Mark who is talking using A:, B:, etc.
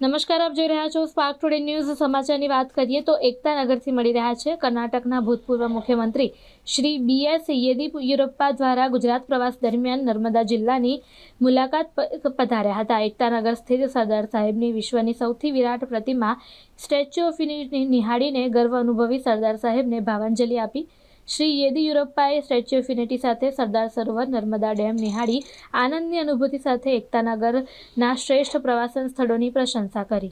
A: નમસ્કાર, આપ જોઈ રહ્યા છો સ્પાર્ક ટુડે ન્યૂઝ સમાચારની વાત કરીએ તો એકતા નગરથી મળી રહ્યા છે કર્ણાટકના ભૂતપૂર્વ મુખ્યમંત્રી શ્રી બી એસ યેદિયુરપ્પા દ્વારા ગુજરાત પ્રવાસ દરમિયાન નર્મદા જિલ્લાની મુલાકાત પધાર્યા હતા. એકતાનગર સ્થિત સરદાર સાહેબની વિશ્વની સૌથી વિરાટ પ્રતિમા સ્ટેચ્યુ ઓફ યુનિટી નિહાળીને ગર્વ અનુભવી સરદાર સાહેબને ભાવાંજલિ આપી શ્રી યેદિયુરપ્પાએ સ્ટેચ્યુ ઓફ યુનિટી સાથે સરદાર સરોવર નર્મદા ડેમ નિહાળી આનંદની અનુભૂતિ સાથે એકતાનગરના શ્રેષ્ઠ પ્રવાસન સ્થળોની પ્રશંસા કરી.